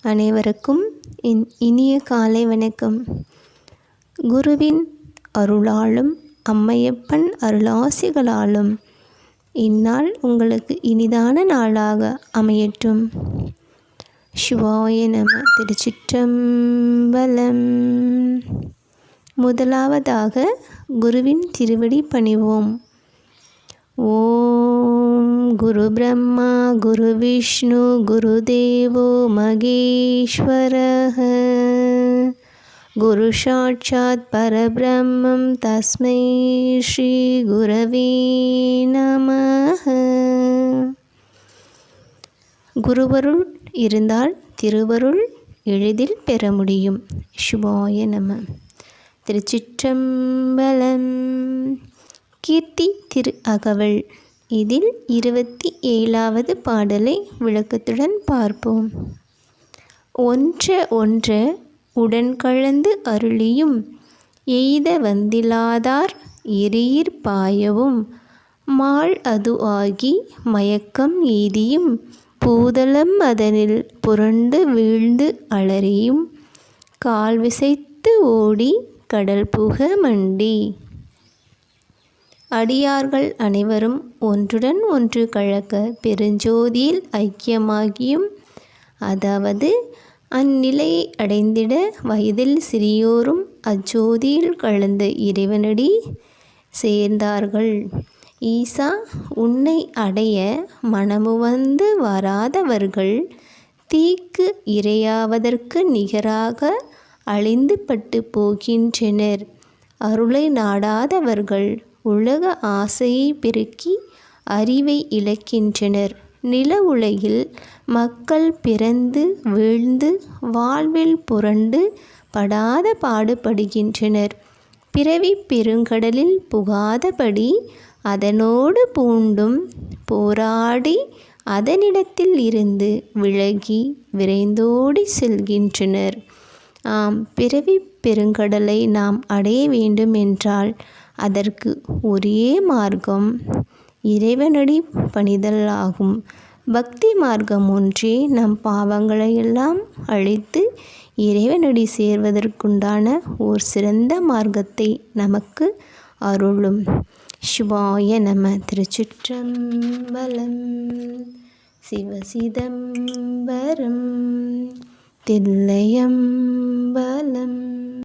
அனைவருக்கும் என் இனிய காலை வணக்கம். குருவின் அருளாலும் அம்மையப்பன் அருளாசிகளாலும் இந்நாள் உங்களுக்கு இனிதான நாளாக அமையட்டும். சிவாய நம திருச்சிற்றம்பலம். முதலாவதாக குருவின் திருவடி பணிவோம். ஓம் குரு பிரம்மா குரு விஷ்ணு குரு தேவோ மகேஸ்வர குரு சாட்சாத் பரபிரம்மம் தஸ்மை ஸ்ரீ குரவே நம குருவருள் இருந்தால் திருவருள் எளிதில் பெற முடியும். சிவாய நம. திருச்சிற்றம்பலம். கீர்த்தி திரு அகவல். இதில் இருபத்தி ஏழாவது பாடலை விளக்கத்துடன் பார்ப்போம். ஒன்ற ஒன்ற உடன் கலந்து அருளியும் எய்த வந்திலாதார் எரியிற் பாயவும் மாள் அது ஆகி மயக்கம் எய்தியும் பூதளம் அதனில் புரண்டு வீழ்ந்து அலறியும் கால் விசைத்து ஓடி கடல் புக மண்டி. அடியார்கள் அனைவரும் ஒன்றுடன் ஒன்று கழக்க பெருஞ்சோதியில் ஐக்கியமாகியும் அதாவது அந்நிலையை அடைந்திட வயதில் சிறியோரும் அச்சோதியில் கலந்த இறைவனடி சேர்ந்தார்கள். ஈசா உன்னை அடைய மனமுவந்து வராதவர்கள் தீக்கு இரையாவதற்கு நிகராக அழிந்து பட்டு போகின்றனர். அருளை நாடாதவர்கள் உலக ஆசையை பெருக்கி அறிவை இழக்கின்றனர். நில உலகில் மக்கள் பிறந்து வீழ்ந்து வாழ்வில் புரண்டு படாத பாடுபடுகின்றனர். பிறவி பெருங்கடலில் புகாதபடி அதனோடு பூண்டும் போராடி அதனிடத்தில் இருந்து விலகி விரைந்தோடி செல்கின்றனர். ஆம் பிறவி பெருங்கடலை நாம் அடைய வேண்டும் என்றால் அதற்கு ஒரே மார்க்கம் இறைவனடி பணிதல் ஆகும். பக்தி மார்க்கம் ஒன்றே நம் பாவங்களையெல்லாம் அழித்து இறைவனடி சேர்வதற்குண்டான ஓர் சிறந்த மார்க்கத்தை நமக்கு அருளும். சிவாய நம திருச்சிற்றம்பலம். சிவசிதம்பரம் தில்லையம்பலம்.